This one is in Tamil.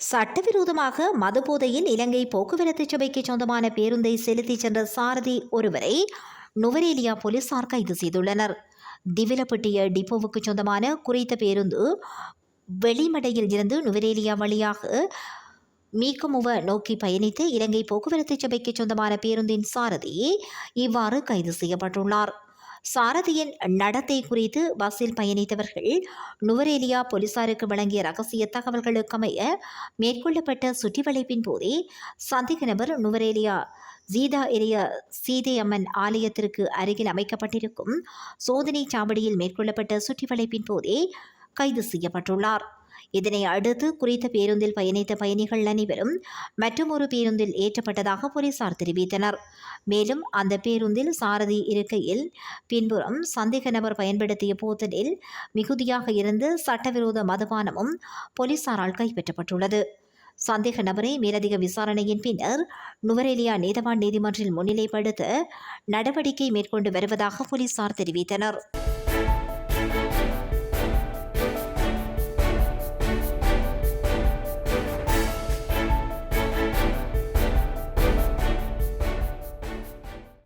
சட்டவிரோதமாக மதுபோதையில் இலங்கை போக்குவரத்து சபைக்கு சொந்தமான பேருந்தை செலுத்திச் சென்ற சாரதி ஒருவரை நுவரேலியா போலீசார் கைது செய்துள்ளனர். திவிலப்பட்டிய டிப்போவுக்கு சொந்தமான குறித்த பேருந்து வெளிமடையில் இருந்து நுவரேலியா வழியாக மீக்கமுவ நோக்கி பயணித்து இலங்கை போக்குவரத்து சபைக்கு சொந்தமான பேருந்தின் சாரதி இவ்வாறு கைது செய்யப்பட்டுள்ளார். சாரதியின் நடத்தை குறித்து பஸ்ஸில் பயணித்தவர்கள் நுவரேலியா போலீசாருக்கு வழங்கிய ரகசிய தகவல்களுக்கமைய மேற்கொள்ளப்பட்ட சுற்றிவளைப்பின் போதே சந்தேக நபர் நுவரேலியா ஜீதா எரிய சீதையம்மன் ஆலயத்திற்கு அருகில் அமைக்கப்பட்டிருக்கும் சோதனை சாவடியில் மேற்கொள்ளப்பட்ட சுற்றிவளைப்பின் போதே கைது செய்யப்பட்டுள்ளார். இதனை அடுத்து குறித்த பேருந்தில் பயணித்த பயணிகள் அனைவரும் மற்றொரு பேருந்தில் ஏற்றப்பட்டதாக போலீசார் தெரிவித்தனர். மேலும் அந்த பேருந்தில் சாரதி இருக்கையில் பின்புறம் சந்தேக நபர் பயன்படுத்திய போத்தலில் மிகுதியாக இருந்து சட்டவிரோத மதுபானமும் போலீசாரால் கைப்பற்றப்பட்டுள்ளது. சந்தேக நபரை மேலதிக விசாரணையின் பின்னர் நுவரேலியா நீதவான் நீதிமன்றில் முன்னிலைப்படுத்த நடவடிக்கை மேற்கொண்டு வருவதாக போலீசார் தெரிவித்தனர்.